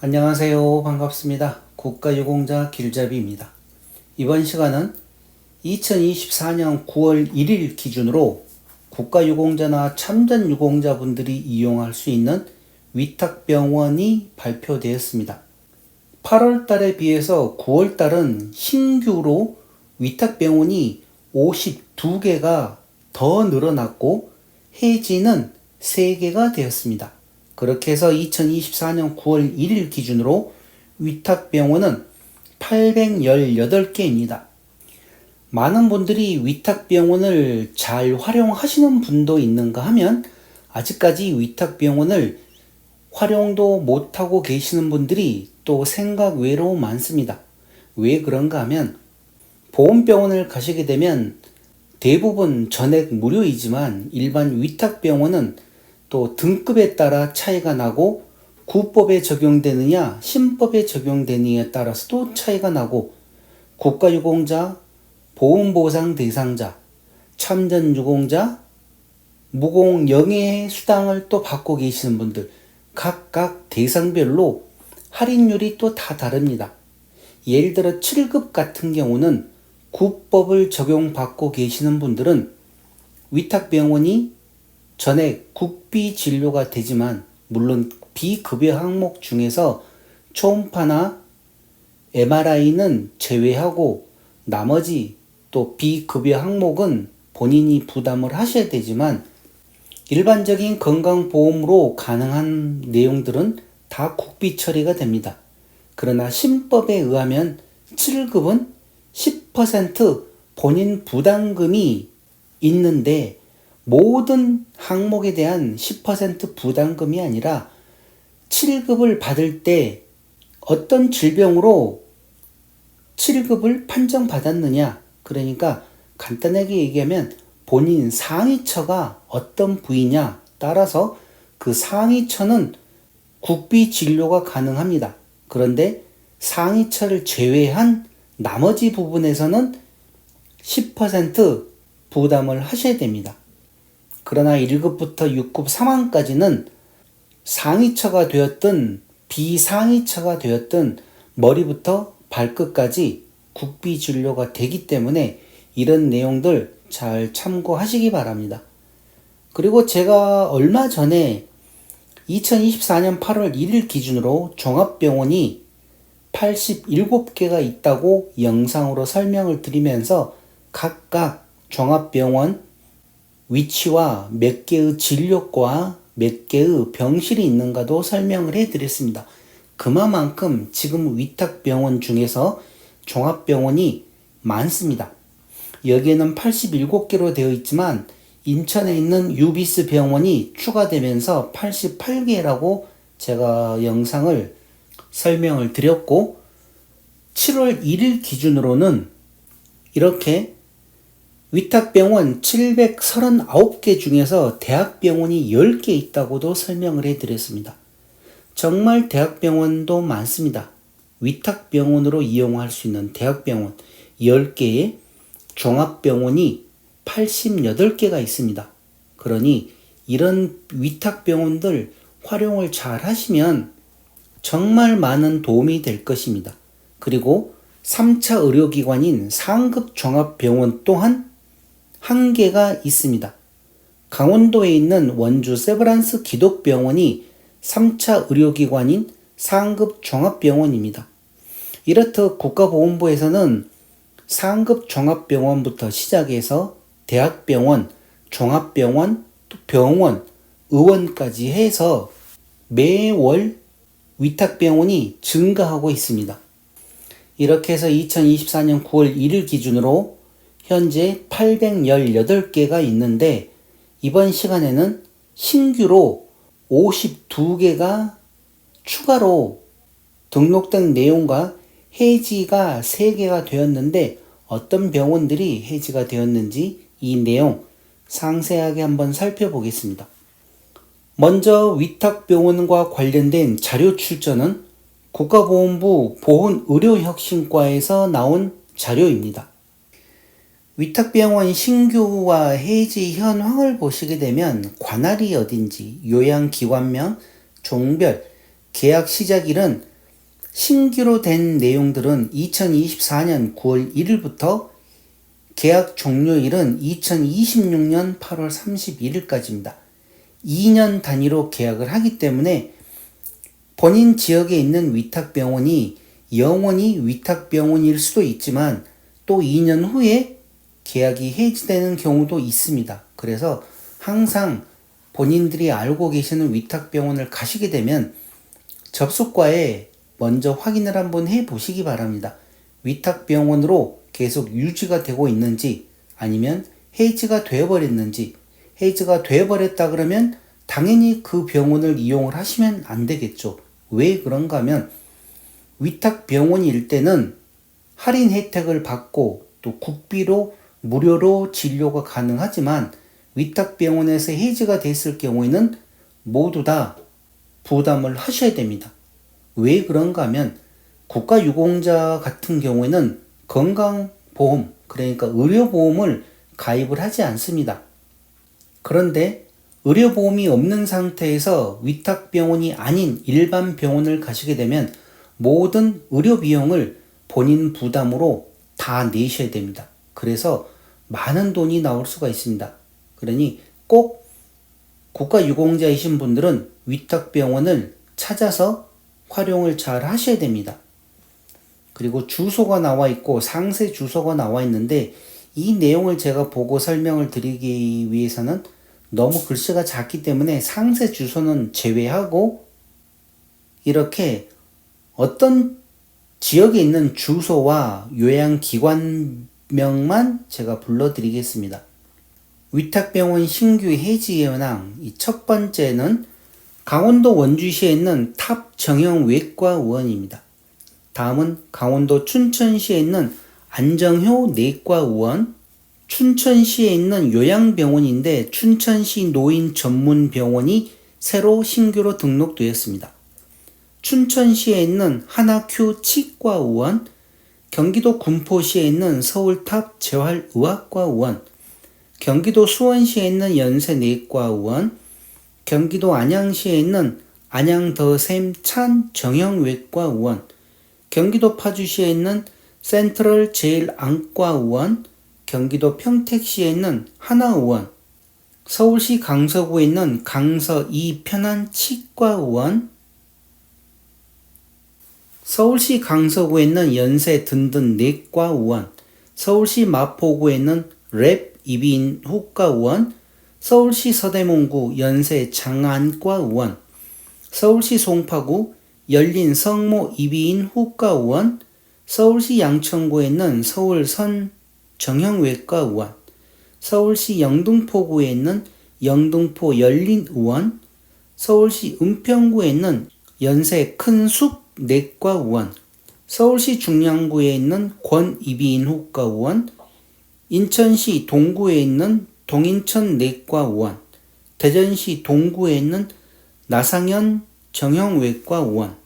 안녕하세요. 반갑습니다. 국가유공자 길잡이입니다. 이번 시간은 2024년 9월 1일 기준으로 국가유공자나 참전유공자분들이 이용할 수 있는 위탁병원이 발표되었습니다. 8월 달에 비해서 9월 달은 신규로 위탁병원이 52개가 더 늘어났고 해지는 3개가 되었습니다. 그렇게 해서 2024년 9월 1일 기준으로 위탁 병원은 818개입니다. 많은 분들이 위탁 병원을 잘 활용하시는 분도 있는가 하면 아직까지 위탁 병원을 활용도 못하고 계시는 분들이 또 생각 외로 많습니다. 왜 그런가 하면 보험병원을 가시게 되면 대부분 전액 무료이지만 일반 위탁병원은 또 등급에 따라 차이가 나고 구법에 적용되느냐 신법에 적용되느냐에 따라서도 차이가 나고 국가유공자, 보험보상 대상자, 참전유공자, 무공영예 수당을 또 받고 계시는 분들 각각 대상별로 할인율이 또 다 다릅니다. 예를 들어 7급 같은 경우는 구법을 적용받고 계시는 분들은 위탁병원이 전액 국비 진료가 되지만 물론 비급여 항목 중에서 초음파나 MRI는 제외하고 나머지 또 비급여 항목은 본인이 부담을 하셔야 되지만 일반적인 건강보험으로 가능한 내용들은 다 국비 처리가 됩니다. 그러나 신법에 의하면 7급은 10% 본인 부담금이 있는데 모든 항목에 대한 10% 부담금이 아니라 7급을 받을 때 어떤 질병으로 7급을 판정받았느냐. 그러니까 간단하게 얘기하면 본인 상위처가 어떤 부위냐 따라서 그 상위처는 국비 진료가 가능합니다. 그런데 상위처를 제외한 나머지 부분에서는 10% 부담을 하셔야 됩니다. 그러나 1급부터 6급 상황까지는 상위처가 되었든 비상위처가 되었든 머리부터 발끝까지 국비 진료가 되기 때문에 이런 내용들 잘 참고하시기 바랍니다. 그리고 제가 얼마 전에 2024년 8월 1일 기준으로 종합병원이 87개가 있다고 영상으로 설명을 드리면서 각각 종합병원 위치와 몇 개의 진료과 몇 개의 병실이 있는가도 설명을 해 드렸습니다. 그만큼 지금 위탁병원 중에서 종합병원이 많습니다. 여기에는 87개로 되어 있지만 인천에 있는 유비스 병원이 추가되면서 88개라고 제가 영상을 설명을 드렸고 7월 1일 기준으로는 이렇게 위탁병원 739개 중에서 대학병원이 10개 있다고도 설명을 해드렸습니다. 정말 대학병원도 많습니다. 위탁병원으로 이용할 수 있는 대학병원 10개에 종합병원이 88개가 있습니다. 그러니 이런 위탁병원들 활용을 잘 하시면 정말 많은 도움이 될 것입니다. 그리고 3차 의료기관인 상급 종합병원 또한 한 개가 있습니다. 강원도에 있는 원주 세브란스 기독병원이 3차 의료기관인 상급 종합병원입니다. 이렇듯 국가보건부에서는 상급 종합병원부터 시작해서 대학병원, 종합병원, 병원, 의원까지 해서 매월 위탁병원이 증가하고 있습니다. 이렇게 해서 2024년 9월 1일 기준으로 현재 818개가 있는데 이번 시간에는 신규로 52개가 추가로 등록된 내용과 해지가 3개가 되었는데 어떤 병원들이 해지가 되었는지 이 내용 상세하게 한번 살펴보겠습니다. 먼저 위탁병원과 관련된 자료 출처는 국가보건부 보건의료혁신과에서 나온 자료입니다. 위탁병원 신규와 해지 현황을 보시게 되면 관할이 어딘지, 요양기관명, 종별, 계약 시작일은 신규로 된 내용들은 2024년 9월 1일부터 계약 종료일은 2026년 8월 31일까지입니다. 2년 단위로 계약을 하기 때문에 본인 지역에 있는 위탁병원이 영원히 위탁병원일 수도 있지만 또 2년 후에 계약이 해지되는 경우도 있습니다. 그래서 항상 본인들이 알고 계시는 위탁병원을 가시게 되면 접속과에 먼저 확인을 한번 해 보시기 바랍니다. 위탁병원으로 계속 유지가 되고 있는지 아니면 해지가 되어버렸는지 해지가 되어버렸다 그러면 당연히 그 병원을 이용을 하시면 안 되겠죠. 왜 그런가 하면 위탁 병원일 때는 할인 혜택을 받고 또 국비로 무료로 진료가 가능하지만 위탁병원에서 해지가 됐을 경우에는 모두 다 부담을 하셔야 됩니다. 왜 그런가 하면 국가유공자 같은 경우에는 건강보험, 그러니까 의료보험을 가입을 하지 않습니다. 그런데 의료보험이 없는 상태에서 위탁병원이 아닌 일반 병원을 가시게 되면 모든 의료비용을 본인 부담으로 다 내셔야 됩니다. 그래서 많은 돈이 나올 수가 있습니다. 그러니 꼭 국가유공자이신 분들은 위탁병원을 찾아서 활용을 잘 하셔야 됩니다. 그리고 주소가 나와 있고 상세 주소가 나와 있는데 이 내용을 제가 보고 설명을 드리기 위해서는 너무 글씨가 작기 때문에 상세 주소는 제외하고 이렇게 어떤 지역에 있는 주소와 요양기관 명만 제가 불러드리겠습니다. 위탁병원 신규 해지 현황 첫 번째는 강원도 원주시에 있는 탑 정형 외과 의원입니다. 다음은 강원도 춘천시에 있는 안정효 내과 의원, 춘천시에 있는 요양병원인데 춘천시 노인 전문 병원이 새로 신규로 등록되었습니다. 춘천시에 있는 하나큐 치과 의원, 경기도 군포시에 있는 서울탑 재활의학과 의원, 경기도 수원시에 있는 연세내과 의원, 경기도 안양시에 있는 안양더샘 찬 정형외과 의원, 경기도 파주시에 있는 센트럴 제일안과 의원, 경기도 평택시에 있는 하나의원, 서울시 강서구에 있는 강서 이편한 치과 의원, 서울시 강서구에 있는 연세 든든 내과 의원, 서울시 마포구에 있는 랩 이비인 후과 의원, 서울시 서대문구 연세 장안과 의원, 서울시 송파구 열린 성모 이비인 후과 의원, 서울시 양천구에 있는 서울선 정형외과 의원, 서울시 영등포구에 있는 영등포 열린 의원, 서울시 은평구에 있는 연세 큰숲 내과 의원, 서울시 중량구에 있는 권이비인 후과 의원, 인천시 동구에 있는 동인천 내과 의원, 대전시 동구에 있는 나상현 정형외과 의원,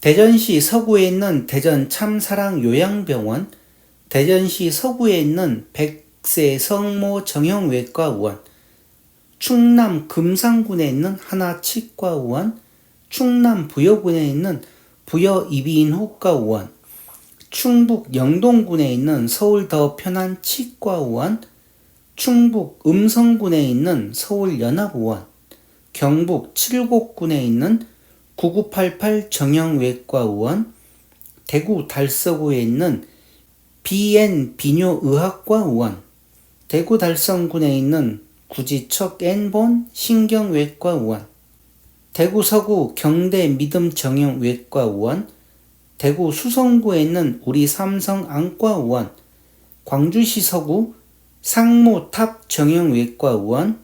대전시 서구에 있는 대전 참사랑 요양병원, 대전시 서구에 있는 백세 성모 정형외과 의원, 충남 금산군에 있는 하나치과 의원, 충남 부여군에 있는 부여 이비인 후과 의원, 충북 영동군에 있는 서울 더 편한 치과 의원, 충북 음성군에 있는 서울 연합의원, 경북 칠곡군에 있는 9988 정형외과 의원, 대구 달서구에 있는 BN 비뇨의학과 의원, 대구 달성군에 있는 구지척 N본 신경외과 의원, 대구 서구 경대 믿음 정형 외과 의원, 대구 수성구에 있는 우리 삼성 안과 의원, 광주시 서구 상무탑 정형 외과 의원,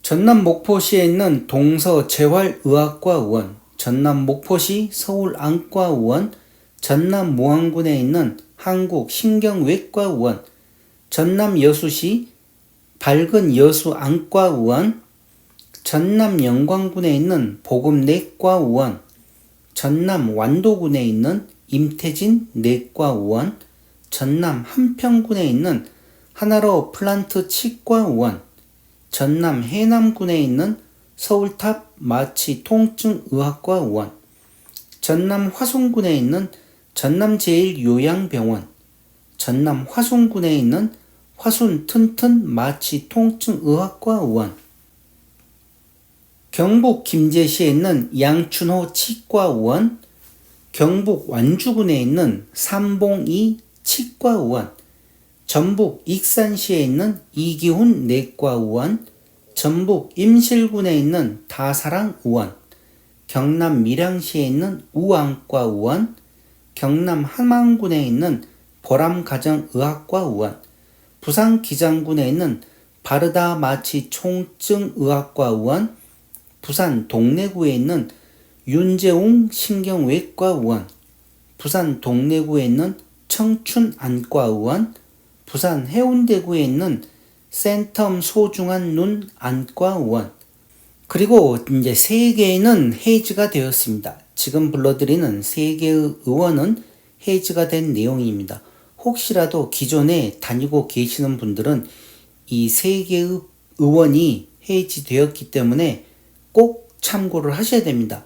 전남 목포시에 있는 동서 재활의학과 의원, 전남 목포시 서울 안과 의원, 전남 모항군에 있는 한국 신경외과 의원, 전남 여수시 밝은 여수 안과 의원, 전남 영광군에 있는 보금 내과 의원, 전남 완도군에 있는 임태진 내과 의원, 전남 한평군에 있는 하나로 플란트 치과 의원, 전남 해남군에 있는 서울탑 마취 통증 의학과 의원, 전남 화순군에 있는 전남 제일요양병원, 전남 화순군에 있는 화순 튼튼 마취 통증 의학과 의원, 경북 김제시에 있는 양춘호 치과 의원, 경북 완주군에 있는 삼봉이 치과 의원, 전북 익산시에 있는 이기훈 내과 의원, 전북 임실군에 있는 다사랑 의원, 경남 밀양시에 있는 우안과 의원, 경남 함안군에 있는 보람가정의학과 의원, 부산 기장군에 있는 바르다 마취 총증 의학과 의원, 부산 동래구에 있는 윤재웅 신경외과 의원, 부산 동래구에 있는 청춘 안과 의원, 부산 해운대구에 있는 센텀 소중한 눈 안과 의원, 그리고 이제 세 개는 해지가 되었습니다. 지금 불러드리는 세 개의 의원은 해지가 된 내용입니다. 혹시라도 기존에 다니고 계시는 분들은 이 세 개의 의원이 해지되었기 때문에 꼭 참고를 하셔야 됩니다.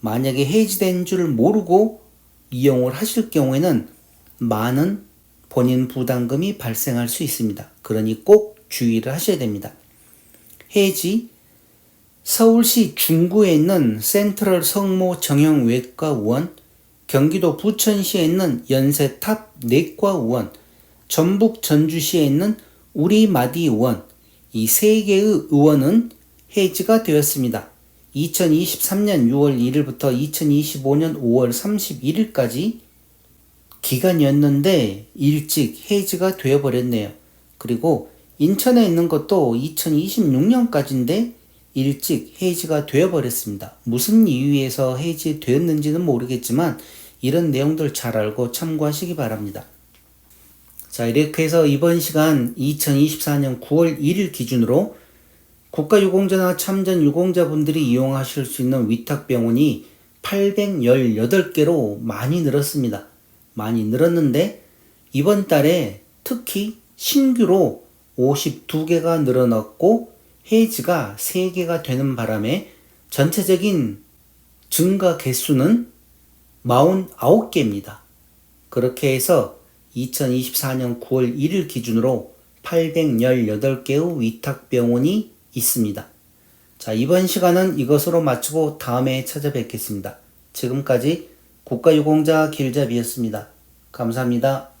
만약에 해지된 줄 모르고 이용을 하실 경우에는 많은 본인 부담금이 발생할 수 있습니다. 그러니 꼭 주의를 하셔야 됩니다. 해지 서울시 중구에 있는 센트럴 성모 정형외과 의원, 경기도 부천시에 있는 연세탑 내과 의원, 전북 전주시에 있는 우리 마디 의원, 이 세 개의 의원은 해지가 되었습니다. 2023년 6월 1일부터 2025년 5월 31일까지 기간이었는데 일찍 해지가 되어버렸네요. 그리고 인천에 있는 것도 2026년까지인데 일찍 해지가 되어버렸습니다. 무슨 이유에서 해지되었는지는 모르겠지만 이런 내용들 잘 알고 참고하시기 바랍니다. 자, 이렇게 해서 이번 시간 2024년 9월 1일 기준으로 국가유공자나 참전 유공자분들이 이용하실 수 있는 위탁병원이 818개로 많이 늘었습니다. 많이 늘었는데 이번 달에 특히 신규로 52개가 늘어났고 해지가 3개가 되는 바람에 전체적인 증가 개수는 49개입니다. 그렇게 해서 2024년 9월 1일 기준으로 818개의 위탁병원이 있습니다. 자, 이번 시간은 이것으로 마치고 다음에 찾아뵙겠습니다. 지금까지 국가유공자 길잡이였습니다. 감사합니다.